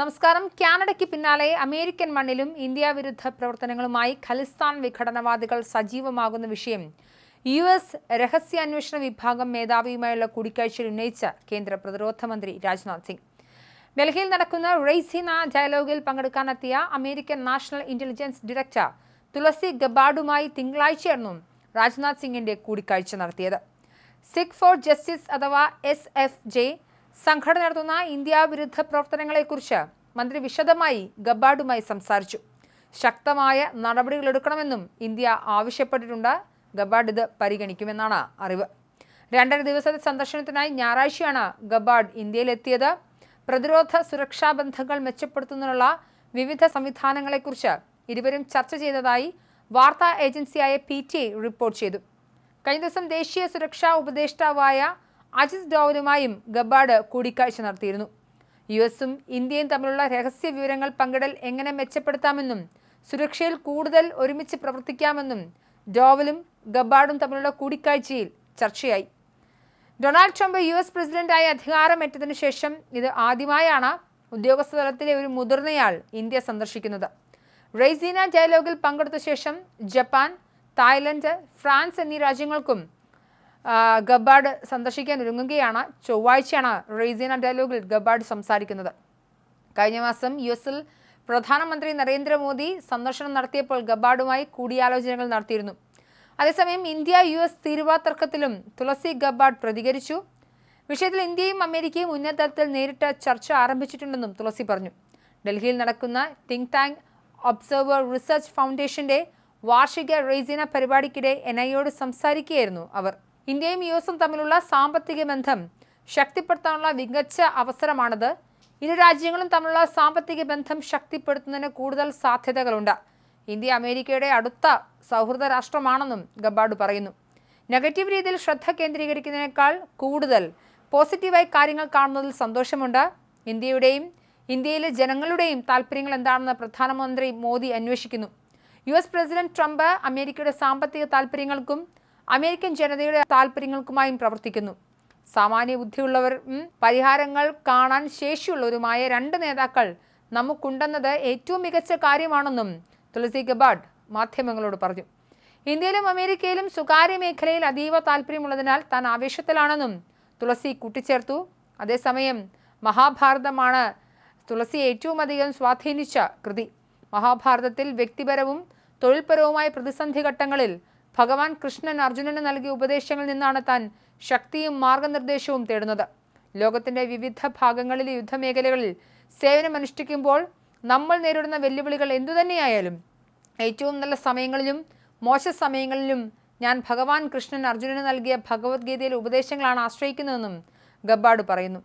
നമസ്കാരം. കാനഡയ്ക്ക് പിന്നാലെ അമേരിക്കൻ മണ്ണിലും ഇന്ത്യ വിരുദ്ധ പ്രവർത്തനങ്ങളുമായി ഖലിസ്ഥാൻ വിഘടനവാദികൾ സജീവമാകുന്ന വിഷയം. യു എസ് രഹസ്യാന്വേഷണ വിഭാഗം മേധാവിയുമായുള്ള കൂടിക്കാഴ്ചയിൽ ഉന്നയിച്ച കേന്ദ്ര പ്രതിരോധ മന്ത്രി രാജ്നാഥ് സിംഗ്. ഡൽഹിയിൽ നടക്കുന്ന റെയ്സിന ഡയലോഗിൽ പങ്കെടുക്കാനെത്തിയ American national intelligence director Tulsi ഗബാർഡുമായി തിങ്കളാഴ്ചയായിരുന്നു രാജ്നാഥ് സിംഗിന്റെ കൂടിക്കാഴ്ച നടത്തിയത്. സിഖ് ഫോർ ജസ്റ്റിസ് അഥവാ എസ് എഫ് ജെ സംഘടന നടത്തുന്ന ഇന്ത്യ വിരുദ്ധ പ്രവർത്തനങ്ങളെക്കുറിച്ച് മന്ത്രി വിശദമായി ഗബാഡുമായി സംസാരിച്ചു. ശക്തമായ നടപടികളെടുക്കണമെന്നും ഇന്ത്യ ആവശ്യപ്പെട്ടിട്ടുണ്ട്. ഗബാഡ് ഇത് പരിഗണിക്കുമെന്നാണ് അറിവ്. രണ്ടര ദിവസത്തെ സന്ദർശനത്തിനായി ഞായറാഴ്ചയാണ് ഗബാഡ് ഇന്ത്യയിലെത്തിയത്. പ്രതിരോധ സുരക്ഷാ ബന്ധങ്ങൾ മെച്ചപ്പെടുത്തുന്നതിനുള്ള വിവിധ സംവിധാനങ്ങളെക്കുറിച്ച് ഇരുവരും ചർച്ച ചെയ്തതായി വാർത്താ ഏജൻസിയായ പി റിപ്പോർട്ട് ചെയ്തു. കഴിഞ്ഞ ദിവസം ദേശീയ സുരക്ഷാ ഉപദേഷ്ടാവായ അജിത് ഡോവലുമായും ഗബാഡ് കൂടിക്കാഴ്ച നടത്തിയിരുന്നു. യു എസും ഇന്ത്യയും തമ്മിലുള്ള രഹസ്യ വിവരങ്ങൾ പങ്കിടൽ എങ്ങനെ മെച്ചപ്പെടുത്താമെന്നും സുരക്ഷയിൽ കൂടുതൽ ഒരുമിച്ച് പ്രവർത്തിക്കാമെന്നും ഡോവലും ഗബാർഡും തമ്മിലുള്ള കൂടിക്കാഴ്ചയിൽ ചർച്ചയായി. ഡൊണാൾഡ് ട്രംപ് യു എസ് പ്രസിഡന്റായി അധികാരമേറ്റതിനു ശേഷം ഇത് ആദ്യമായാണ് ഉദ്യോഗസ്ഥ തലത്തിലെ ഒരു മുതിർന്നയാൾ ഇന്ത്യ സന്ദർശിക്കുന്നത്. റെയ്സീന ഡയലോഗിൽ പങ്കെടുത്ത ശേഷം ജപ്പാൻ തായ്ലൻഡ് ഫ്രാൻസ് എന്നീ രാജ്യങ്ങൾക്കും ഗബാർഡ് സന്ദർശിക്കാൻ ഒരുങ്ങുകയാണ്. ചൊവ്വാഴ്ചയാണ് റെയ്സീന ഡയലോഗിൽ ഗബാർഡ് സംസാരിക്കുന്നത്. കഴിഞ്ഞ മാസം യു എസിൽ പ്രധാനമന്ത്രി നരേന്ദ്രമോദി സന്ദർശനം നടത്തിയപ്പോൾ ഗബാർഡുമായി കൂടിയാലോചനകൾ നടത്തിയിരുന്നു. അതേസമയം ഇന്ത്യ യു എസ് തീരുവ തർക്കത്തിലും തുളസി ഗബാർഡ് പ്രതികരിച്ചു. വിഷയത്തിൽ ഇന്ത്യയും അമേരിക്കയും ഉന്നതതലത്തിൽ നേരിട്ട് ചർച്ച ആരംഭിച്ചിട്ടുണ്ടെന്നും തുളസി പറഞ്ഞു. ഡൽഹിയിൽ നടക്കുന്ന തിങ്ക് ടാങ്ക് ഒബ്സർവർ റിസർച്ച് ഫൗണ്ടേഷന്റെ വാർഷിക റെയ്സിന പരിപാടിക്കിടെ എൻ ഐയോട് സംസാരിക്കുകയായിരുന്നു അവർ. ഇന്ത്യയും യു എസും തമ്മിലുള്ള സാമ്പത്തിക ബന്ധം ശക്തിപ്പെടുത്താനുള്ള മികച്ച അവസരമാണത്. ഇരു രാജ്യങ്ങളും തമ്മിലുള്ള സാമ്പത്തിക ബന്ധം ശക്തിപ്പെടുത്തുന്നതിന് കൂടുതൽ സാധ്യതകളുണ്ട്. ഇന്ത്യ അമേരിക്കയുടെ അടുത്ത സൗഹൃദ രാഷ്ട്രമാണെന്നും ഗബാഡു പറയുന്നു. നെഗറ്റീവ് രീതിയിൽ ശ്രദ്ധ കേന്ദ്രീകരിക്കുന്നതിനേക്കാൾ കൂടുതൽ പോസിറ്റീവായി കാര്യങ്ങൾ കാണുന്നതിൽ സന്തോഷമുണ്ട്. ഇന്ത്യയുടെയും ഇന്ത്യയിലെ ജനങ്ങളുടെയും താല്പര്യങ്ങൾ എന്താണെന്ന് പ്രധാനമന്ത്രി മോദി അന്വേഷിക്കുന്നു. യു എസ് പ്രസിഡന്റ് ട്രംപ് അമേരിക്കയുടെ സാമ്പത്തിക താല്പര്യങ്ങൾക്കും അമേരിക്കൻ ജനതയുടെ താല്പര്യങ്ങൾക്കുമായും പ്രവർത്തിക്കുന്നു. സാമാന്യ ബുദ്ധിയുള്ളവരും പരിഹാരങ്ങൾ കാണാൻ ശേഷിയുള്ളവരുമായ രണ്ട് നേതാക്കൾ നമുക്കുണ്ടെന്നത് ഏറ്റവും മികച്ച കാര്യമാണെന്നും തുളസി ഗബാഡ് മാധ്യമങ്ങളോട് പറഞ്ഞു. ഇന്ത്യയിലും അമേരിക്കയിലും സ്വകാര്യ മേഖലയിൽ അതീവ താല്പര്യമുള്ളതിനാൽ താൻ ആവേശത്തിലാണെന്നും തുളസി കൂട്ടിച്ചേർത്തു. അതേസമയം മഹാഭാരതമാണ് തുളസി ഏറ്റവും അധികം സ്വാധീനിച്ച കൃതി. മഹാഭാരതത്തിൽ വ്യക്തിപരവും തൊഴിൽപരവുമായ പ്രതിസന്ധി ഘട്ടങ്ങളിൽ ഭഗവാൻ കൃഷ്ണൻ അർജുനന് നൽകിയ ഉപദേശങ്ങളിൽ നിന്നാണ് താൻ ശക്തിയും മാർഗനിർദ്ദേശവും തേടുന്നത്. ലോകത്തിന്റെ വിവിധ ഭാഗങ്ങളിലെ യുദ്ധമേഖലകളിൽ സേവനമനുഷ്ഠിക്കുമ്പോൾ നമ്മൾ നേരിടുന്ന വെല്ലുവിളികൾ എന്തുതന്നെയായാലും ഏറ്റവും നല്ല സമയങ്ങളിലും മോശ സമയങ്ങളിലും ഞാൻ ഭഗവാൻ കൃഷ്ണൻ അർജുനന് നൽകിയ ഭഗവത്ഗീതയിലെ ഉപദേശങ്ങളാണ് ആശ്രയിക്കുന്നതെന്നും ഗബ്ബാഡ് പറയുന്നു.